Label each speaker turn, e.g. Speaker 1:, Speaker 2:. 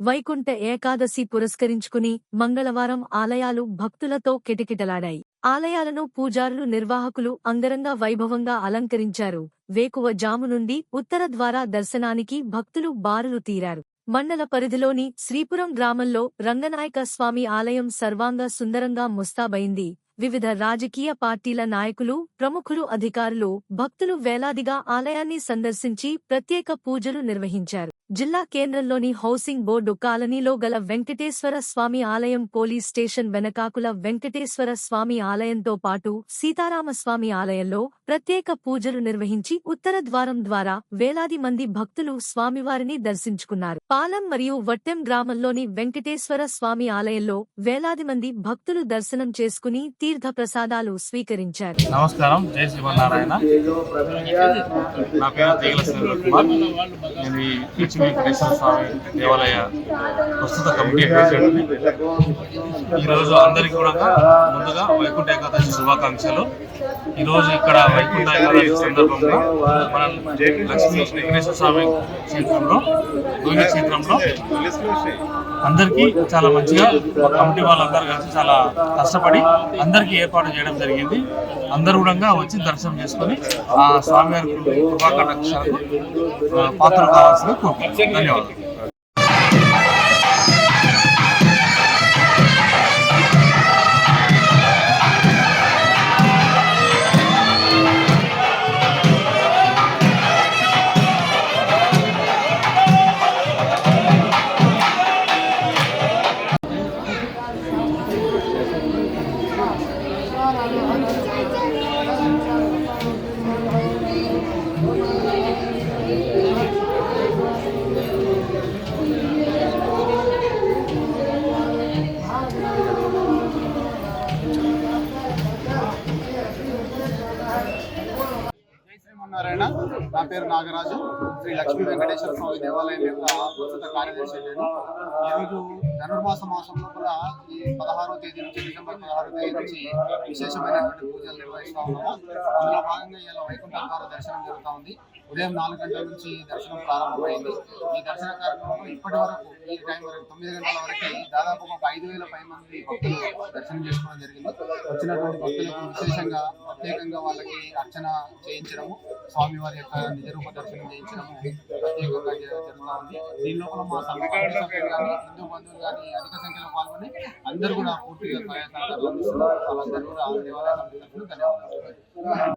Speaker 1: వైకుంఠ ఏకాదశి పురస్కరించుకుని మంగళవారం ఆలయాలు భక్తులతో కిటకిటలాడాయి. ఆలయాలను పూజారులు నిర్వాహకులు అంగరంగ వైభవంగా అలంకరించారు. వేకువ జాము నుండి ఉత్తర ద్వారా దర్శనానికి భక్తులు బారులు తీరారు. మండల పరిధిలోని శ్రీపురం గ్రామంలో రంగనాయక స్వామి ఆలయం సర్వాంగ సుందరంగా ముస్తాబైంది. వివిధ రాజకీయ పార్టీల నాయకులు ప్రముఖులు అధికారులు భక్తులు వేలాదిగా ఆలయాన్ని సందర్శించి ప్రత్యేక పూజలు నిర్వహించారు. జిల్లా కేంద్రంలోని హౌసింగ్ బోర్డు కాలనీలో గల వెంకటేశ్వర స్వామి ఆలయం పోలీస్ స్టేషన్ వెనకాకుల వెంకటేశ్వర స్వామి ఆలయంతో పాటు సీతారామస్వామి ఆలయంలో ప్రత్యేక పూజలు నిర్వహించి ఉత్తర ద్వారం ద్వారా వేలాది మంది భక్తులు స్వామివారిని దర్శించుకున్నారు. పాలెం మరియు వట్టెం గ్రామంలోని వెంకటేశ్వర స్వామి ఆలయంలో వేలాది మంది భక్తులు దర్శనం చేసుకుని తీర్థ ప్రసాదాలు స్వీకరించారు.
Speaker 2: నమస్కారం. జై శ్రీమన్నారాయణ. నా పేరు కుమార్. నేను లక్ష్మీ వెంకటేశ్వర స్వామి దేవాలయ ప్రస్తుత కమిటీ ప్రెసిడెంట్ని ఈరోజు అందరికీ కూడా ముందుగా వైకుంఠ ఏకాదశి శుభాకాంక్షలు. ఈరోజు ఇక్కడ వైకుంఠ ఏకాదశి సందర్భంగా మన లక్ష్మీ వెంకటేశ్వర స్వామి క్షేత్రంలో గోవింద క్షేత్రంలో అందరికీ చాలా మంచిగా మా కమిటీ వాళ్ళందరూ కలిసి చాలా కష్టపడి అందరికీ ఏర్పాటు చేయడం జరిగింది. అందరూ కూడా వచ్చి దర్శనం చేసుకొని ఆ స్వామివారి కృపాకటాక్షాలకు ఆ, పాత్ర కావాల్సిన కోరుకుంటున్నాను ధన్యవాదాలు.
Speaker 3: 我再见了 నారాయణ. నా పేరు నాగరాజు. శ్రీ లక్ష్మీ వెంకటేశ్వర స్వామి దేవాలయం యొక్క ప్రస్తుత కార్యదర్శి నేను. ఈరోజు ధనుర్మాస మాసంలో కూడా ఈ పదహారో తేదీ నుంచి డిసెంబర్ పదహారో తేదీ నుంచి విశేషమైనటువంటి పూజలు నిర్వహిస్తా ఉన్నాము. అందులో భాగంగా ఇలా వైకుంఠ ద్వారా దర్శనం జరుగుతూ ఉంది. ఉదయం నాలుగు గంటల నుంచి దర్శనం ప్రారంభమైంది. ఈ దర్శన కార్యక్రమంలో ఇప్పటి వరకు ఈ టైం వరకు తొమ్మిది గంటల వరకు దాదాపు ఒక ఐదు వేల పై మంది భక్తులు దర్శనం చేసుకోవడం జరిగింది. వచ్చినటువంటి భక్తులకు విశేషంగా ప్రత్యేకంగా వాళ్ళకి అర్చన చేయించడము స్వామివారి యొక్క నిజరూప దర్శనం చేయించడము ప్రత్యేకంగా జ- జరుగుతూ ఉంది. దీని లోపల మా సంఘ కానీ హిందూ బంధువులు కానీ అధిక సంఖ్యలో పాల్గొని అందరూ కూడా పూర్తిగా సహాయ సహకారాలు అందిస్తున్నారు. వాళ్ళందరూ కూడా దేవాలయ కమిటీ ధన్యవాదాలు.